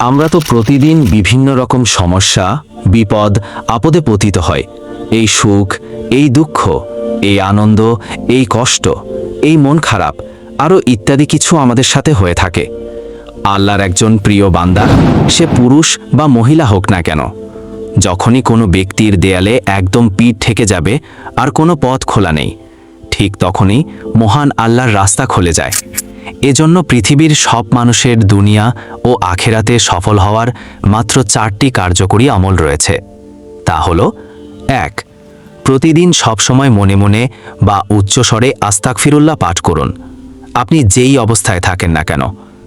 আমরা তো প্রতিদিন বিভিন্ন রকম সমস্যা, বিপদ, আপদে পতিত হয় এই সুখ, এই দুঃখ, এই আনন্দ, এই কষ্ট, এই মন খারাপ আরও ইত্যাদি কিছু আমাদের সাথে হয়ে থাকে। আল্লাহর একজন প্রিয় বান্দা, সে পুরুষ বা মহিলা হোক না কেন, যখনই কোনো ব্যক্তির দেয়ালে একদম পিঠ থেকে যাবে আর কোনো পথ খোলা নেই, ঠিক তখনই মহান আল্লাহর রাস্তা খুলে যায়। এজন্য পৃথিবীর সব মানুষের দুনিয়া ও আখেরাতে সফল হওয়ার মাত্র চারটি কার্যকরী আমল রয়েছে। তা হল, এক, প্রতিদিন সবসময় মনে মনে বা উচ্চস্বরে আস্তাক ফিরুল্লাহ পাঠ করুন। আপনি যেই অবস্থায় থাকেন না কেন,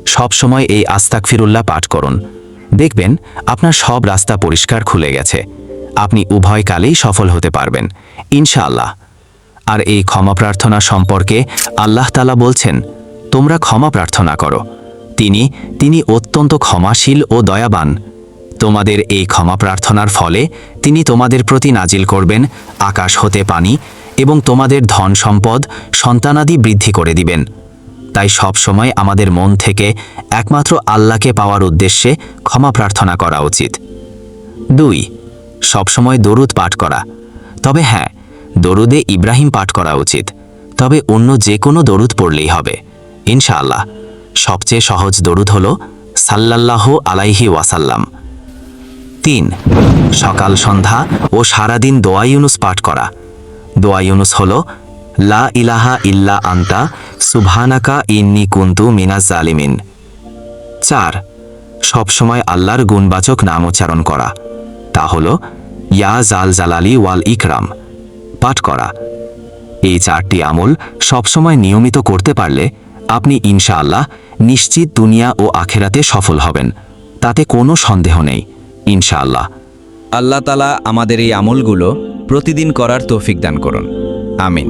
সবসময় এই আস্তাক ফিরুল্লাহ পাঠ করুন। দেখবেন আপনার সব রাস্তা পরিষ্কার খুলে গেছে। আপনি উভয় কালেই সফল হতে পারবেন, ইনশাআল্লাহ। আর এই ক্ষমা প্রার্থনা সম্পর্কে আল্লাহ তালা বলছেন তোমরা ক্ষমা প্রার্থনা করো। তিনি তিনি অত্যন্ত ক্ষমাশীল ও দয়াবান। তোমাদের এই ক্ষমা প্রার্থনার ফলে তিনি তোমাদের প্রতি নাজিল করবেন, আকাশ হতে পানি এবং তোমাদের ধন সম্পদ সন্তানাদি বৃদ্ধি করে দিবেন। তাই সব সময় আমাদের মন থেকে একমাত্র আল্লাহকে পাওয়ার উদ্দেশ্যে ক্ষমা প্রার্থনা করা উচিত। দুই সবসময় দরুদ পাঠ করা। তবে হ্যাঁ দরুদে ইব্রাহিম পাঠ করা উচিত। তবে অন্য যে কোনো দরুদ পড়লেই হবে। ইনশাআল্লাহ। সবচেয়ে সহজ দরুদ হল সাল্লাল্লাহু আলাইহি ওয়াসাল্লাম। তিন, সকাল সন্ধ্যা ও সারাদিন দোয়া ইউনুস পাঠ করা। দোয়া ইউনুস হল, লা ইলাহা ইল্লা আন্তা সুভানাকা ইন্নি কুন্তু মিনাজ জালিমিন। চার, সবসময় আল্লাহর গুণবাচক নাম উচ্চারণ করা। তা হল, ইয়া জাল জালালি ওয়াল ইকরাম। পাঠ করা। এই চারটি আমল সবসময় নিয়মিত করতে পারলে আপনি ইনশাআল্লাহ নিশ্চিত দুনিয়া ও আখেরাতে সফল হবেন। তাতে কোনো সন্দেহ নেই। ইনশাআল্লাহ। আল্লাহ তালা আমাদের এই আমলগুলো প্রতিদিন করার তৌফিক দান করুন। আমিন।